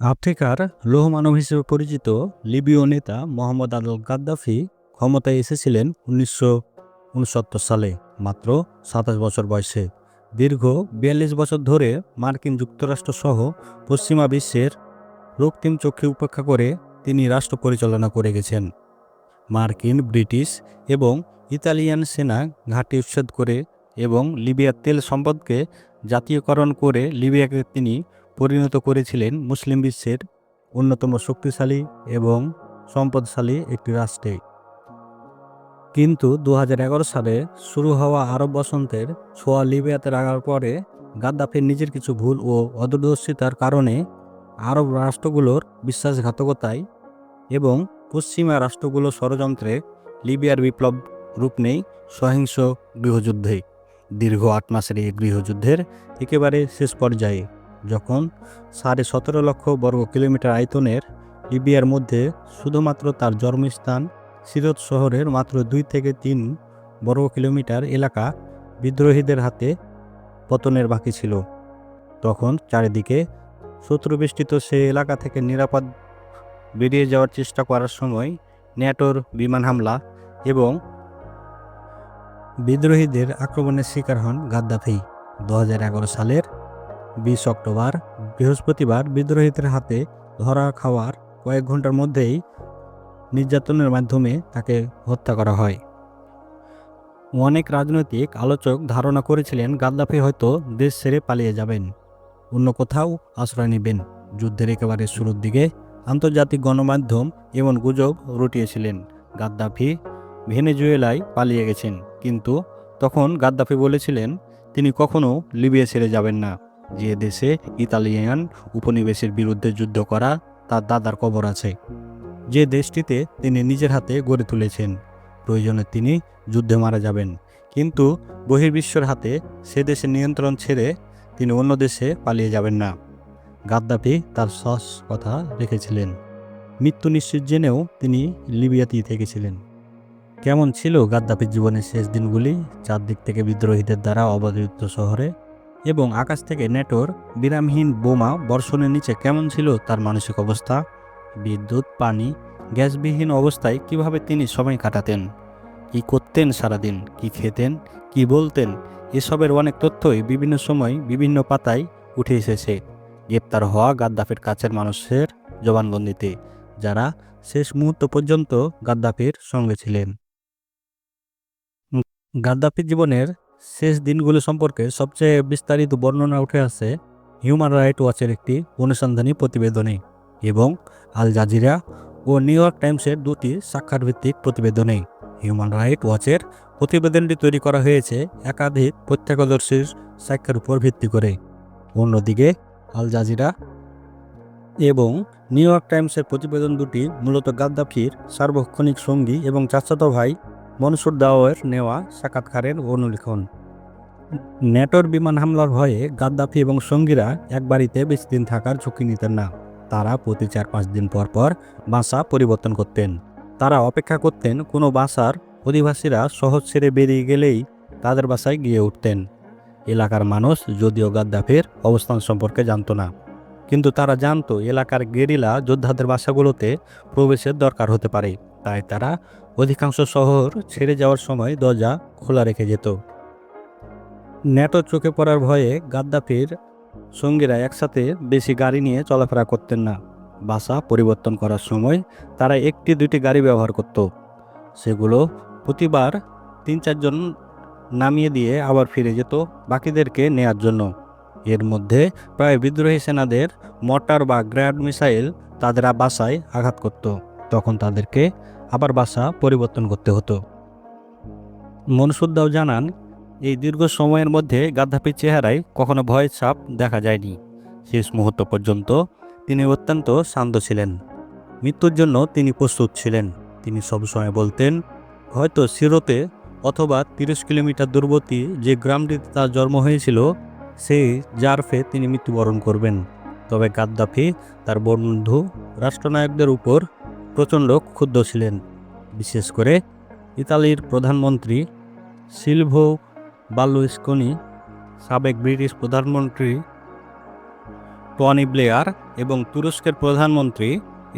আফ্রিকার লৌহমানব হিসেবে পরিচিত লিবীয় নেতা মোহাম্মদ আল গাদ্দাফি ক্ষমতায় এসেছিলেন উনিশশো উনসত্তর সালে, মাত্র সাতাশ বছর বয়সে। দীর্ঘ বিয়াল্লিশ বছর ধরে মার্কিন যুক্তরাষ্ট্র সহ পশ্চিমা বিশ্বের রক্তিম চক্ষে উপেক্ষা করে তিনি রাষ্ট্র পরিচালনা করে গেছেন। মার্কিন, ব্রিটিশ এবং ইতালিয়ান সেনা ঘাঁটি উচ্ছেদ করে এবং লিবিয়ার তেল সম্পদকে জাতীয়করণ করে লিবিয়াকে তিনি পরিণত করেছিলেন মুসলিম বিশ্বের অন্যতম শক্তিশালী এবং সম্পদশালী একটি রাষ্ট্রে। কিন্তু দু হাজার এগারো সালে শুরু হওয়া আরব বসন্তের ছোঁয়া লিবিয়াতে রাখার পরে গাদ্দাফির নিজের কিছু ভুল ও অদূরদর্শিতার কারণে আরব রাষ্ট্রগুলোর বিশ্বাসঘাতকতায় এবং পশ্চিমা রাষ্ট্রগুলোর ষড়যন্ত্রে লিবিয়ার বিপ্লব রূপ নেই সহিংস গৃহযুদ্ধে। দীর্ঘ আট মাসের এই গৃহযুদ্ধের একেবারে শেষ পর্যায়ে যখন সাড়ে সতেরো লক্ষ বর্গ কিলোমিটার আয়তনের লিবিয়ার মধ্যে শুধুমাত্র তার জন্মস্থান সিরত শহরের মাত্র দুই থেকে তিন বর্গ কিলোমিটার এলাকা বিদ্রোহীদের হাতে পতনের বাকি ছিল। তখন চারিদিকে শত্রুবেষ্টিত সেই এলাকা থেকে নিরাপদ বেরিয়ে যাওয়ার চেষ্টা করার সময় ন্যাটোর বিমান হামলা এবং বিদ্রোহীদের আক্রমণের শিকার হন গাদ্দাফি। দু হাজার এগারো সালের বিশ অক্টোবর, বৃহস্পতিবার বিদ্রোহীদের হাতে ধরা খাওয়ার কয়েক ঘণ্টার মধ্যেই নির্যাতনের মাধ্যমে তাকে হত্যা করা হয়। অনেক রাজনৈতিক আলোচক ধারণা করেছিলেন, গাদ্দাফি হয়তো দেশ ছেড়ে পালিয়ে যাবেন। অন্য কোথাও আশ্রয় নেবেন। যুদ্ধের একেবারে শুরুর দিকে আন্তর্জাতিক গণমাধ্যম এমন গুজব রটিয়েছিলেন, গাদ্দাফি ভেনেজুয়েলায় পালিয়ে গেছেন। কিন্তু তখন গাদ্দাফি বলেছিলেন, তিনি কখনো লিবিয়া ছেড়ে যাবেন না। যে দেশে ইতালিয়ান উপনিবেশের বিরুদ্ধে যুদ্ধ করা তার দাদার কবর আছে। যে দেশটিতে তিনি নিজের হাতে গড়ে তুলেছেন, প্রয়োজনে তিনি যুদ্ধে মারা যাবেন। কিন্তু বহির্বিশ্বর হাতে সে দেশের নিয়ন্ত্রণ ছেড়ে তিনি অন্য দেশে পালিয়ে যাবেন না। গাদ্দাফি তার সস কথা রেখেছিলেন। মৃত্যু নিশ্চিত জেনেও তিনি লিবিয়াতেই থেকেছিলেন। কেমন ছিল গাদ্দাফির জীবনের শেষ দিনগুলি চারদিক থেকে বিদ্রোহীদের দ্বারা অবরুদ্ধ শহরে? এবং আকাশ থেকে নেটোর বিরামহীন বোমা বর্ষণের নিচে কেমন ছিল তার মানসিক অবস্থা? বিদ্যুৎ, পানি, গ্যাসবিহীন অবস্থায় কীভাবে তিনি সময় কাটাতেন? কি করতেন সারাদিন? কি খেতেন? কি বলতেন? এসবের অনেক তথ্যই বিভিন্ন সময় বিভিন্ন পাতায় উঠে এসেছে। গ্রেপ্তার হওয়া গাদ্দাফির কাছের মানুষের জবানবন্দিতে, যারা শেষ মুহূর্ত পর্যন্ত গাদ্দাফির সঙ্গে ছিলেন। গাদ্দাফির জীবনের শেষ দিনগুলো সম্পর্কে সবচেয়ে বিস্তারিত বর্ণনা উঠে আসে হিউম্যান রাইট ওয়াচের একটি অনুসন্ধানী প্রতিবেদনে এবং আল জাজিরা ও নিউ ইয়র্ক টাইমসের দুটি সাক্ষাৎভিত্তিক প্রতিবেদনে। হিউম্যান রাইট ওয়াচের প্রতিবেদনটি তৈরি করা হয়েছে একাধিক প্রত্যক্ষদর্শীর সাক্ষার উপর ভিত্তি করে। অন্যদিকে, আল জাজিরা এবং নিউ ইয়র্ক টাইমসের প্রতিবেদন দুটি মূলত গাদ্দাফির সার্বক্ষণিক সঙ্গী এবং চাচাতো ভাই মনসুর দাওয়ের নেওয়া সাক্ষাৎকারের অনুলিখন। নেটোর বিমান হামলার ভয়ে গাদ্দাফি এবং সঙ্গীরা এক বাড়িতে বেশি দিন থাকার ঝুঁকি নিতেন না। তারা প্রতি চার পাঁচ দিন পর পর বাসা পরিবর্তন করতেন। তারা অপেক্ষা করতেন কোনো বাসার অধিবাসীরা শহর ছেড়ে বেরিয়ে গেলেই তাদের বাসায় গিয়ে উঠতেন। এলাকার মানুষ যদিও গাদ্দাফির অবস্থান সম্পর্কে জানত না। কিন্তু তারা জানত এলাকার গেরিলা যোদ্ধাদের বাসাগুলোতে প্রবেশের দরকার হতে পারে। তাই তারা অধিকাংশ শহর ছেড়ে যাওয়ার সময় দরজা খোলা রেখে যেত। ন্যাটো চোখে পড়ার ভয়ে গাদ্দাফির সঙ্গীরা একসাথে বেশি গাড়ি নিয়ে চলাফেরা করতেন না। বাসা পরিবর্তন করার সময় তারা একটি দুটি গাড়ি ব্যবহার করত। সেগুলো প্রতিবার তিন চারজন নামিয়ে দিয়ে আবার ফিরে যেত বাকিদেরকে নেয়ার জন্য। এর মধ্যে প্রায় বিদ্রোহী সেনাদের মর্টার বা গ্র্যান্ড মিসাইল তাদের বাসায় আঘাত করত। তখন তাদেরকে আবার বাসা পরিবর্তন করতে হতো। মনসুদ্দাও জানান, এই দীর্ঘ সময়ের মধ্যে গাদ্দাফির চেহারায় কখনো ভয়ের ছাপ দেখা যায়নি। শেষ মুহূর্ত পর্যন্ত তিনি অত্যন্ত শান্ত ছিলেন। মৃত্যুর জন্য তিনি প্রস্তুত ছিলেন। তিনি সবসময় বলতেন, হয়তো সিরোতে অথবা তিরিশ কিলোমিটার দূরবর্তী যে গ্রামটিতে তার জন্ম হয়েছিল সেই জারফে তিনি মৃত্যুবরণ করবেন। তবে গাদ্দাফি তার বন্ধু, রাষ্ট্রনায়কদের উপর প্রচণ্ড ক্ষুব্ধ ছিলেন, বিশেষ করে ইতালির প্রধানমন্ত্রী সিলভো বাল্লুস্কনি সাবেক ব্রিটিশ প্রধানমন্ত্রী টনি ব্লেয়ার এবং তুরস্কের প্রধানমন্ত্রী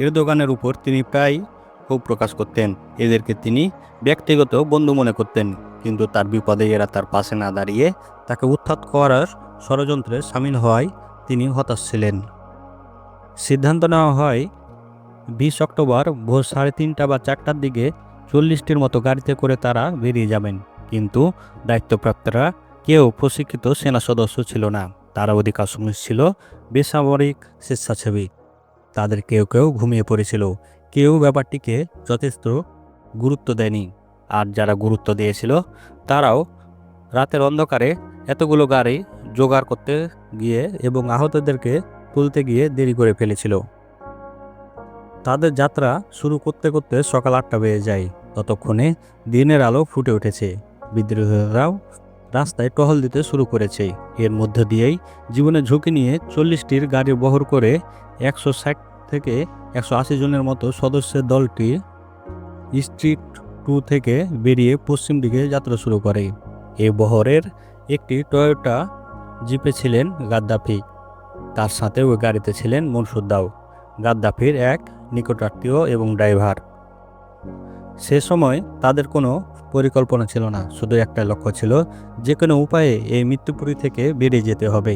এরদোগানের উপর তিনি প্রায় ক্ষোভ প্রকাশ করতেন। এদেরকে তিনি ব্যক্তিগত বন্ধু মনে করতেন, কিন্তু তার বিপদে এরা তার পাশে না দাঁড়িয়ে তাকে উত্থাত করার ষড়যন্ত্রে সামিল হওয়ায় তিনি হতাশ ছিলেন। সিদ্ধান্ত নেওয়া হয় বিশ অক্টোবর ভোর সাড়ে তিনটা বা চারটার দিকে চল্লিশটির মতো গাড়িতে করে তারা বেরিয়ে যাবেন। কিন্তু দায়িত্বপ্রাপ্তরা কেউ প্রশিক্ষিত সেনা সদস্য ছিল না। তারা অধিকাংশ ছিল বেসামরিক স্বেচ্ছাসেবী। তাদের কেউ কেউ ঘুমিয়ে পড়েছিল। কেউ ব্যাপারটিকে যথেষ্ট গুরুত্ব দেয়নি। আর যারা গুরুত্ব দিয়েছিল, তারাও রাতের অন্ধকারে এতগুলো গাড়ি জোগাড় করতে গিয়ে এবং আহতদেরকে তুলতে গিয়ে দেরি করে ফেলেছিল। তাদের যাত্রা শুরু করতে করতে সকাল আটটা বেজে যায়। ততক্ষণে দিনের আলো ফুটে উঠেছে। বিদ্রোহীরাও রাস্তায় টহল দিতে শুরু করেছে। এর মধ্য দিয়েই জীবনের ঝুঁকি নিয়ে চল্লিশটির গাড়ি বহর করে একশো ষাট থেকে একশো আশি জনের মতো সদস্যের দলটি স্ট্রিট টু থেকে বেরিয়ে পশ্চিম দিকে যাত্রা শুরু করে। এ বহরের একটি টয়োটা জিপে ছিলেন গাদ্দাফি। তার সাথে ওই গাড়িতে ছিলেন মনসুদ্দাও গাদ্দাফির এক নিকটাত্মীয় এবং ড্রাইভার। সে সময় তাদের কোনো পরিকল্পনা ছিল না, শুধু একটা লক্ষ্য ছিল যে কোনো উপায়ে এই মৃত্যুপুরী থেকে বেরিয়ে যেতে হবে।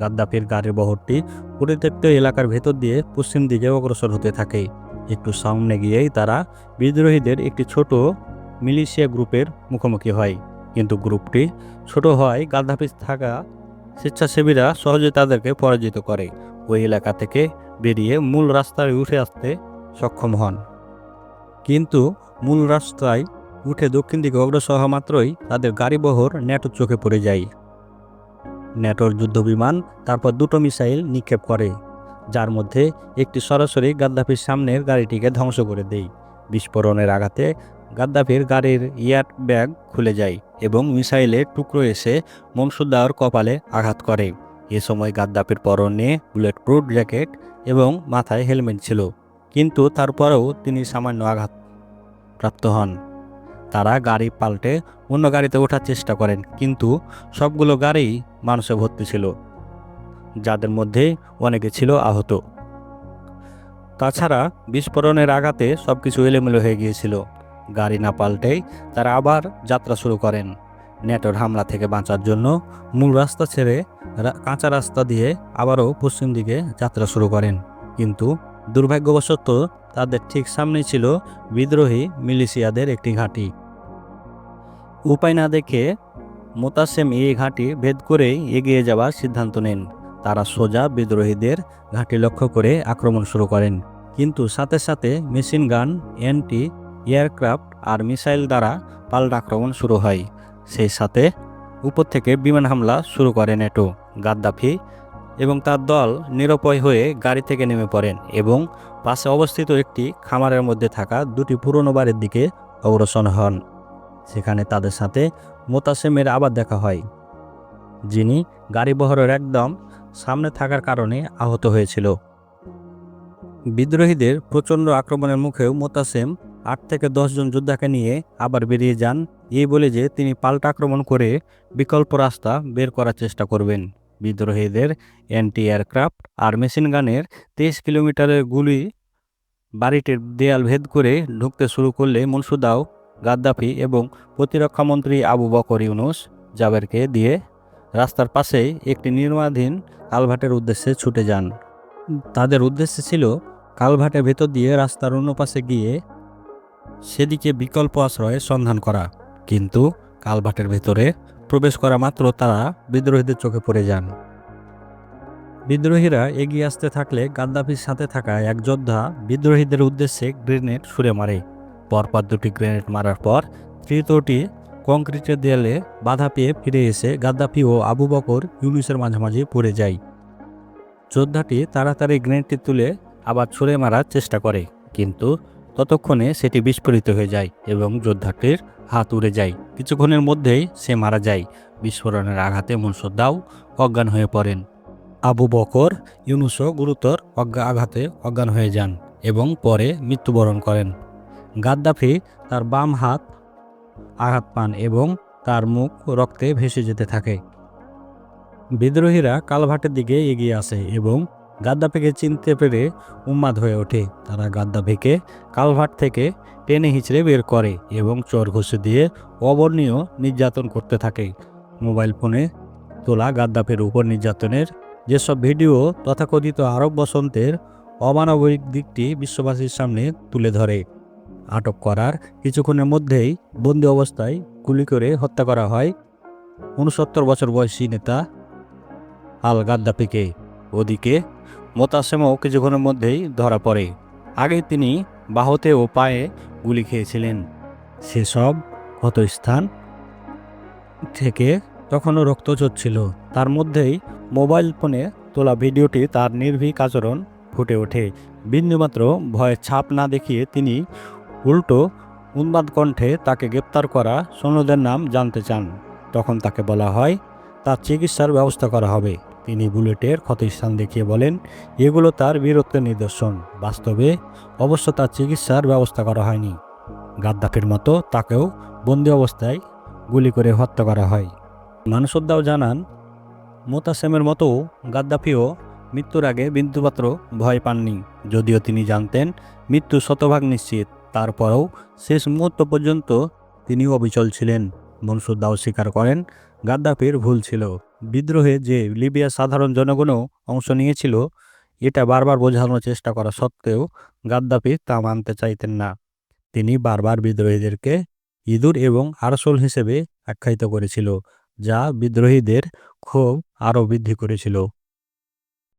গাদ্দাফির গাড়ির বহরটি পরিত্যক্ত এলাকার ভেতর দিয়ে পশ্চিম দিকে অগ্রসর হতে থাকে। একটু সামনে গিয়েই তারা বিদ্রোহীদের একটি ছোট মিলিশিয়া গ্রুপের মুখোমুখি হয়। কিন্তু গ্রুপটি ছোট হওয়ায় গাদ্দাফি থাকা স্বেচ্ছাসেবীরা সহজে তাদেরকে পরাজিত করে। ওই এলাকা থেকে বেরিয়ে মূল রাস্তায় উঠে আসতে সক্ষম হন। কিন্তু মূল রাস্তায় উঠে দক্ষিণ দিকে অগ্রসর হওয়া মাত্রই তাদের গাড়িবহর ন্যাটোর চোখে পড়ে যায়। ন্যাটোর যুদ্ধবিমান তারপর দুটো মিসাইল নিক্ষেপ করে, যার মধ্যে একটি সরাসরি গাদ্দাফির সামনের গাড়িটিকে ধ্বংস করে দেয়। বিস্ফোরণের আঘাতে গাদ্দাফির গাড়ির ইয়ার ব্যাগ খুলে যায় এবং মিসাইলের টুকরো এসে মনসুদ্দার কপালে আঘাত করে। এ সময় গাদ্দাফির পরনে বুলেট প্রুফ জ্যাকেট এবং মাথায় হেলমেট ছিল, কিন্তু তারপরেও তিনি সামান্য আঘাত প্রাপ্ত হন। তারা গাড়ি পাল্টে অন্য গাড়িতে ওঠার চেষ্টা করেন, কিন্তু সবগুলো গাড়ি মানুষে ভর্তি ছিল, যাদের মধ্যে অনেকে ছিল আহত। তাছাড়া বিস্ফোরণের আঘাতে সব কিছু এলোমেলো হয়ে গিয়েছিল। গাড়ি না পাল্টেই তারা আবার যাত্রা শুরু করেন। নেটোর হামলা থেকে বাঁচার জন্য মূল রাস্তা ছেড়ে কাঁচা রাস্তা দিয়ে আবারও পশ্চিম দিকে যাত্রা শুরু করেন। কিন্তু দুর্ভাগ্যবশত তাদের ঠিক সামনেই ছিল বিদ্রোহী মিলিশিয়াদের একটি ঘাঁটি। উপায় না দেখে মোতাসেম এই ঘাঁটি ভেদ করেই এগিয়ে যাওয়ার সিদ্ধান্ত নেন। তারা সোজা বিদ্রোহীদের ঘাঁটি লক্ষ্য করে আক্রমণ শুরু করেন। কিন্তু সাথে সাথে মেশিন গান অ্যান্টি এয়ারক্রাফট আর মিসাইল দ্বারা পাল্টা আক্রমণ শুরু হয়। সেই সাথে উপর থেকে বিমান হামলা শুরু করে নেটো, গাদ্দাফি এবং তার দল নিরপয় হয়ে গাড়ি থেকে নেমে পড়েন এবং পাশে অবস্থিত একটি খামারের মধ্যে থাকা দুটি পুরনো বাড়ির দিকে অগ্রসর হন। সেখানে তাদের সাথে মোতাসেমের আবার দেখা হয়, যিনি গাড়ি বহরের একদম সামনে থাকার কারণে আহত হয়েছিল। বিদ্রোহীদের প্রচণ্ড আক্রমণের মুখেও মোতাসেম আট থেকে জন যোদ্ধাকে নিয়ে আবার বেরিয়ে যান এই বলে যে তিনি পাল্টা আক্রমণ করে বিকল্প রাস্তা বের করার চেষ্টা করবেন। বিদ্রোহীদের অ্যান্টি এয়ারক্রাফট আর মেশিন গানের তেইশ কিলোমিটারের গুলি বাড়িটির দেয়াল ভেদ করে ঢুকতে শুরু করলে মুনসুদাও গাদ্দাফি এবং প্রতিরক্ষামন্ত্রী আবু বকর ইউনুস জাবেরকে দিয়ে রাস্তার পাশেই একটি নির্মাণাধীন কালভাটের উদ্দেশ্যে ছুটে যান। তাদের উদ্দেশ্য ছিল কালভাটের ভেতর দিয়ে রাস্তার অন্য পাশে গিয়ে সেদিকে বিকল্প আশ্রয়ের সন্ধান করা। কিন্তু কালভাটের ভেতরে প্রবেশ করা মাত্র তারা বিদ্রোহীদের চোখে পড়ে যান। বিদ্রোহীরা এগিয়ে আসতে থাকলে গাদ্দাফির সাথে থাকা এক যোদ্ধা বিদ্রোহীদের উদ্দেশ্যে গ্রেনেড ছুড়ে মারে। পরপর দুটি গ্রেনেড মারার পর তৃতীয়টি কংক্রিটের দেয়ালে বাধা পেয়ে ফিরে এসে গাদ্দাফি ও আবু বকর ইউনুসের মাঝামাঝি পড়ে যায়। যোদ্ধাটি তাড়াতাড়ি গ্রেনেডটি তুলে আবার ছুঁড়ে মারার চেষ্টা করে, কিন্তু ততক্ষণে সেটি বিস্ফোরিত হয়ে যায় এবং যোদ্ধাটির হাত উড়ে যায়। কিছুক্ষণের মধ্যেই সে মারা যায়। বিস্ফোরণের আঘাতে মুনসুদ্দাও অজ্ঞান হয়ে পড়েন। আবু বকর, ইউনুসও গুরুতর অজ্ঞা আঘাতে অজ্ঞান হয়ে যান এবং পরে মৃত্যুবরণ করেন। গাদ্দাফি তার বাম হাত আঘাত পান এবং তার মুখ রক্তে ভেসে যেতে থাকে। বিদ্রোহীরা কালভাটের দিকে এগিয়ে আসে এবং গাদ্দাফিকে চিনতে পেরে উন্মাদ হয়ে ওঠে। তারা গাদ্দাফিকে কালভার্ট থেকে টেনে হিঁচড়ে বের করে এবং চর ঘষে দিয়ে অবর্ণীয় নির্যাতন করতে থাকে। মোবাইল ফোনে তোলা গাদ্দাফের উপর নির্যাতনের যেসব ভিডিও তথাকথিত আরব বসন্তের অমানবিক দিকটি বিশ্ববাসীর সামনে তুলে ধরে। আটক করার কিছুক্ষণের মধ্যেই বন্দি অবস্থায় গুলি করে হত্যা করা হয় উনসত্তর বছর বয়সী নেতা আল গাদ্দাফিকে ওদিকে মোতাসেমও কিছুক্ষণের মধ্যেই ধরা পড়ে। আগে তিনি বাহুতে ও পায়ে গুলি খেয়েছিলেন। সেসব ক্ষত স্থান থেকে তখনও রক্ত ঝরছিল তার মধ্যেই মোবাইল ফোনে তোলা ভিডিওটি তার নির্ভীক আচরণ ফুটে ওঠে। বিন্দুমাত্র ভয়ের ছাপ না দেখিয়ে তিনি উল্টো উন্মাদ কণ্ঠে তাকে গ্রেপ্তার করা সৈন্যদের নাম জানতে চান। তখন তাকে বলা হয়, তার চিকিৎসার ব্যবস্থা করা হবে। তিনি বুলেটের ক্ষতস্থান দেখিয়ে বলেন, এগুলো তার বীরত্বের নিদর্শন। বাস্তবে অবশ্য তার চিকিৎসার ব্যবস্থা করা হয়নি। গাদ্দাফির মতো তাকেও বন্দি অবস্থায় গুলি করে হত্যা করা হয়। মানুষদ্দাও জানান, মোতাসেমের মতো গাদ্দাফিও মৃত্যুর আগে বিন্দুপাত্র ভয় পাননি। যদিও তিনি জানতেন মৃত্যু শতভাগ নিশ্চিত, তারপরেও শেষ মুহূর্ত পর্যন্ত তিনি অবিচল ছিলেন। মনসুদ্দাও স্বীকার করেন, গাদ্দাফির ভুল ছিল। বিদ্রোহে যে লিবিয়ার সাধারণ জনগণও অংশ নিয়েছিল, এটা বারবার বোঝানোর চেষ্টা করা সত্ত্বেও গাদ্দাফি তা মানতে চাইতেন না। তিনি বারবার বিদ্রোহীদেরকে ইঁদুর এবং আরসোল হিসেবে আখ্যায়িত করেছিল, যা বিদ্রোহীদের ক্ষোভ আরও বৃদ্ধি করেছিল।